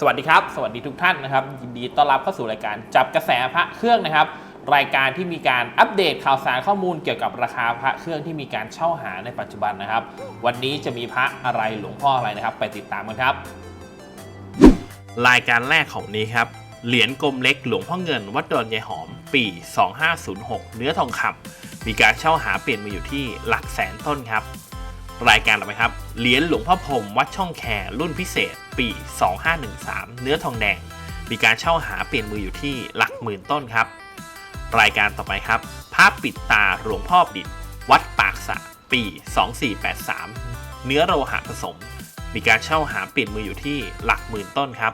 สวัสดีครับ สวัสดีทุกท่านนะครับ ยินดีต้อนรับเข้าสู่รายการจับกระแสพระเครื่องนะครับ รายการที่มีการอัปเดตข่าวสารข้อมูลเกี่ยวกับราคาพระเครื่องที่มีการเช่าหาในปัจจุบันนะครับ วันนี้จะมีพระอะไรหลวงพ่ออะไรนะครับ ไปติดตามกันครับ รายการแรกของนี้ครับ เหรียญกลมเล็กหลวงพ่อเงิน วัดดอนยายหอม ปี 2506 เนื้อทองคำมีการเช่าหาเปลี่ยนมาอยู่ที่หลักแสนต้นครับ รายการต่อไปครับ เหรียญหลวงพ่อพรมวัดช่องแครุ่นพิเศษ ปี 2513 เนื้อทองแดง มีการเช่าหาเปลี่ยนมืออยู่ที่หลักหมื่นต้นครับ รายการต่อไปครับภาพปิดตาหลวงพ่อดิษฐ์วัดปากสะ ปี 2483 เนื้อโลหะผสม มีการเช่าหาเปลี่ยนมืออยู่ที่หลักหมื่นต้นครับ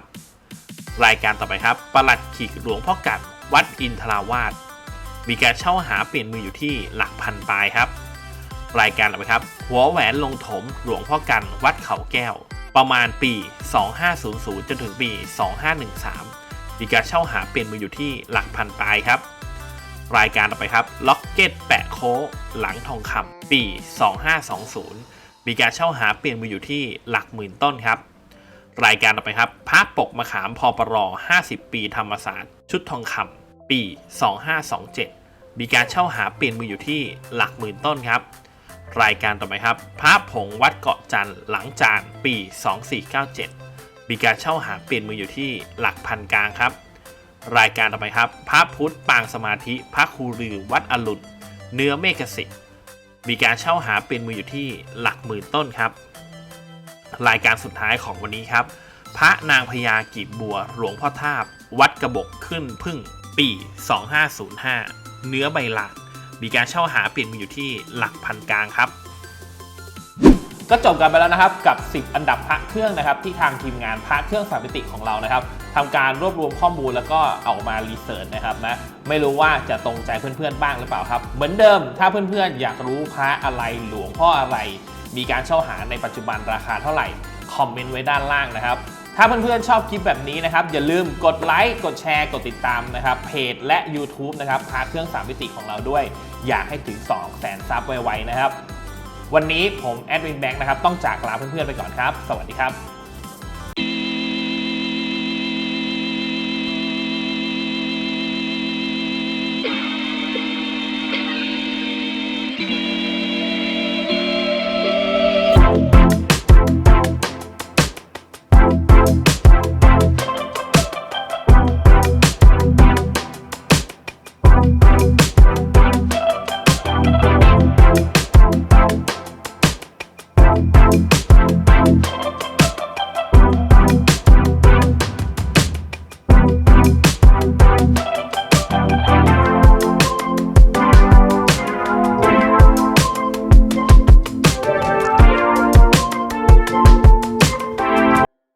รายการต่อไปครับประหลัดขีกหลวงพ่อกัดวัดอินทราวาสมีการเช่าหาเปลี่ยนมืออยู่ที่หลักพันปลายครับ รายการต่อไปครับ หัวแหวนลงถมหลวงพ่อกันวัดเขาแก้ว ประมาณปี 2500 จนถึงปี 2513 มีการเช่าหาเปลี่ยนมืออยู่ที่หลักพันปลายครับ รายการต่อไปครับล็อกเก็ตแปะโค้หลังทองคำปี 2520 มีการเช่าหาเปลี่ยนมืออยู่ที่หลักหมื่นต้นครับ รายการต่อไปครับพระปกมะขามพอปรอ50 ปีธรรมศาสตร์ ชุดทองคำปี 2527มีการเช่าหาเปลี่ยนมืออยู่ที่หลักหมื่นต้นครับ รายการต่อไปครับ พระผงวัดเกาะจันทร์หลังจานปี 2497 มีการเช่าหาเปลี่ยนมืออยู่ที่หลักพันกลางครับ รายการต่อไปครับ พระพุทธปางสมาธิ พระครูรือ วัดอรุณเนื้อเมฆสิทธิ์มีการเช่าหาเปลี่ยนมืออยู่ที่หลักหมื่นต้นครับ รายการสุดท้ายของวันนี้ครับ พระนางพญากีบบัวหลวงพ่อทาบ วัดกระบอกขึ้นพึ่งปี 2505 เนื้อใบลาน มีการเช่าหาเปลี่ยนมืออยู่ที่หลักพันกลางครับ ก็จบกันไปแล้วนะครับกับ 10 อันดับพระเครื่องนะครับ ที่ทางทีมงานพระเครื่องสามมิติของเรานะครับทำการรวบรวมข้อมูลแล้วก็เอามารีเสิร์ชนะครับนะไม่รู้ว่าจะตรงใจเพื่อนๆบ้างหรือเปล่าครับ เหมือนเดิมถ้าเพื่อนๆ อยากรู้พระอะไรหลวงพ่ออะไร มีการเช่าหาในปัจจุบันราคาเท่าไหร่คอมเมนต์ไว้ด้านล่างนะครับ ถ้าเพื่อนๆชอบคลิปแบบนี้นะครับ อย่าลืมกดไลค์กดแชร์กดติดตามนะครับเพจและ YouTube นะครับพาเครื่องสามิติของเราด้วย อยากให้ถึง2 0 0แสนซับไวๆนะครับ วันนี้ผมแอดวินแบงค์นะครับต้องจากลาเพื่อนๆไปก่อนครับ สวัสดีครับ